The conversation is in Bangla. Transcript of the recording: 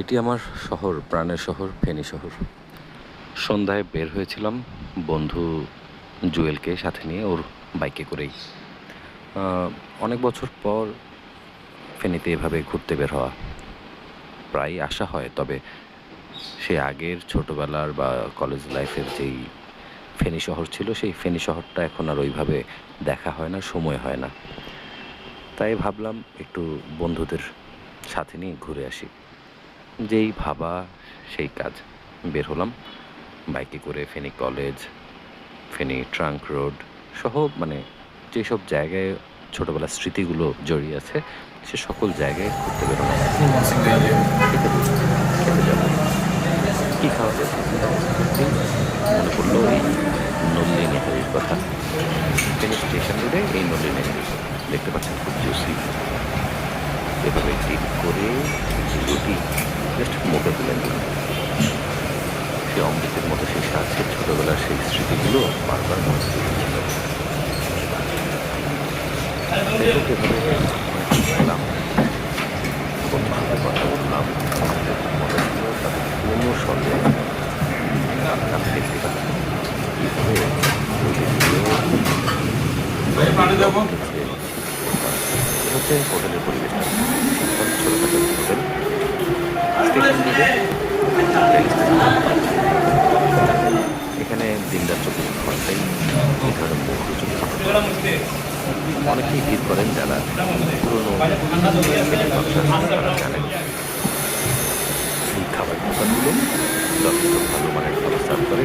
এটি আমার শহর, প্রাণের শহর, ফেনী শহর। সন্ধ্যায় বের হয়েছিলাম বন্ধু জুয়েলকে সাথে নিয়ে ওর বাইকে করেই। অনেক বছর পর ফেনীতে এভাবে ঘুরতে বের হওয়া। প্রায় আসা হয়, তবে সে আগের ছোটোবেলার বা কলেজ লাইফের যেই ফেনী শহর ছিল, সেই ফেনী শহরটা এখন আর ওইভাবে দেখা হয় না, সময় হয় না। তাই ভাবলাম একটু বন্ধুদের সাথে নিয়ে ঘুরে আসি। যেই ভাবা, সেই কাজ। বের হলাম। বাইকে করে Feni college, Feni trunk road সহ মানে যেসব জায়গায় ছোটোবেলার স্মৃতিগুলো জড়িয়ে আছে, সে সকল জায়গায় ঘুরতে বেরোনো খেতে কী খাওয়া মনে পড়ল এই নন্দিনী হাড়ির কথা। ফেনী স্টেশন রোডে এই নন্দিনী হাড়ি দেখতে পাচ্ছেন খুব জুসি। এভাবে ডিপ করে রুটি জাস্ট মুখে তুলে নিলাম সে অমৃতের মতো সেই আছে ছোটবেলার সেই স্মৃতিগুলো বারবার মনে বন্ধুদের সাথে কথা বললাম ছিল কোনো সন্দেহ নেই। আমি দেখতে পাচ্ছি কীভাবে হচ্ছে হোটেলের পরিবেশটা। ছোটোখাটো হোটেল। এখানে দিনদার চব্বিশ ঘন্টাই ধরনের অনেকেই ভিড় করেন, যারা পুরনো জানেন এই খাবার দোকানগুলো যথেষ্ট ভালো মানের খাবার করে।